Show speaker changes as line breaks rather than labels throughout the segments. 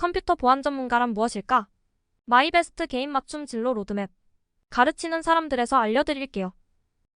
컴퓨터 보안 전문가란 무엇일까? 마이베스트 개인 맞춤 진로 로드맵. 가르치는 사람들에서 알려드릴게요.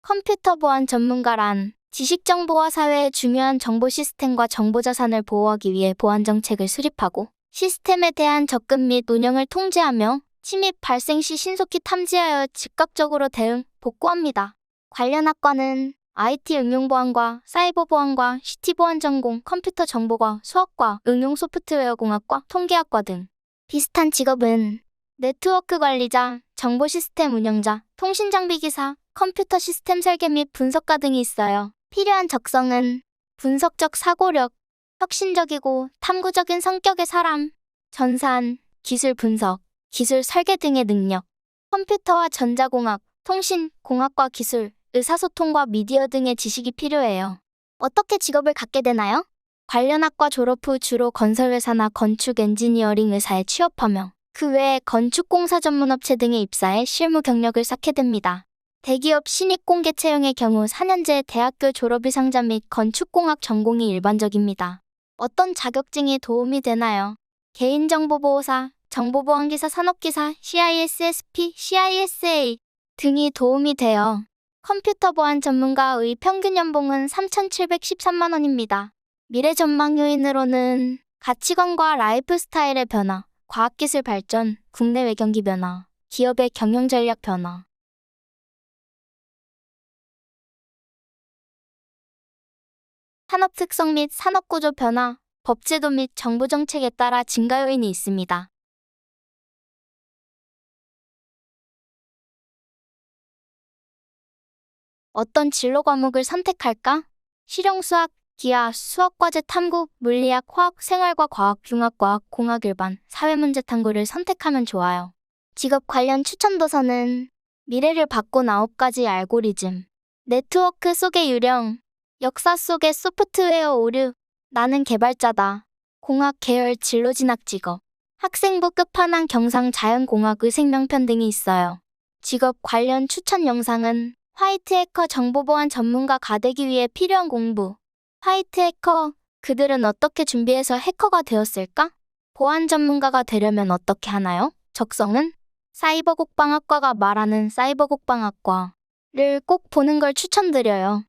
컴퓨터 보안 전문가란 지식 정보와 사회의 중요한 정보 시스템과 정보 자산을 보호하기 위해 보안 정책을 수립하고 시스템에 대한 접근 및 운영을 통제하며 침입 발생 시 신속히 탐지하여 즉각적으로 대응, 복구합니다. 관련 학과는 IT 응용 보안과 사이버 보안과 CT 보안 전공, 컴퓨터 정보과 수학과, 응용 소프트웨어 공학과, 통계학과 등 비슷한 직업은 네트워크 관리자, 정보 시스템 운영자, 통신 장비 기사, 컴퓨터 시스템 설계 및 분석가 등이 있어요. 필요한 적성은 분석적 사고력, 혁신적이고 탐구적인 성격의 사람, 전산, 기술 분석, 기술 설계 등의 능력, 컴퓨터와 전자공학, 통신, 공학과 기술, 의사소통과 미디어 등의 지식이 필요해요. 어떻게 직업을 갖게 되나요? 관련 학과 졸업 후 주로 건설회사나 건축 엔지니어링 회사에 취업하며 그 외에 건축공사 전문업체 등에 입사해 실무 경력을 쌓게 됩니다. 대기업 신입 공개 채용의 경우 4년제 대학교 졸업 이상자 및 건축공학 전공이 일반적입니다. 어떤 자격증이 도움이 되나요? 개인정보보호사, 정보보안기사 산업기사, CISSP, CISA 등이 도움이 돼요. 컴퓨터 보안 전문가의 평균 연봉은 3,713만 원입니다. 미래 전망 요인으로는 가치관과 라이프 스타일의 변화, 과학기술 발전, 국내 외경기 변화, 기업의 경영 전략 변화, 산업 특성 및 산업 구조 변화, 법제도 및 정부 정책에 따라 증가 요인이 있습니다. 어떤 진로 과목을 선택할까? 실용수학, 기하, 수학과제 탐구, 물리학, 화학, 생활과 과학, 융합과학, 공학 일반, 사회문제 탐구를 선택하면 좋아요. 직업 관련 추천 도서는 미래를 바꾼 9가지 알고리즘, 네트워크 속의 유령, 역사 속의 소프트웨어 오류, 나는 개발자다, 공학 계열 진로 진학 직업, 학생부 끝판왕 경상 자연공학의 생명편 등이 있어요. 직업 관련 추천 영상은 화이트 해커 정보보안 전문가가 되기 위해 필요한 공부. 화이트 해커, 그들은 어떻게 준비해서 해커가 되었을까? 보안 전문가가 되려면 어떻게 하나요? 적성은 사이버 국방학과가 말하는 사이버 국방학과를 꼭 보는 걸 추천드려요.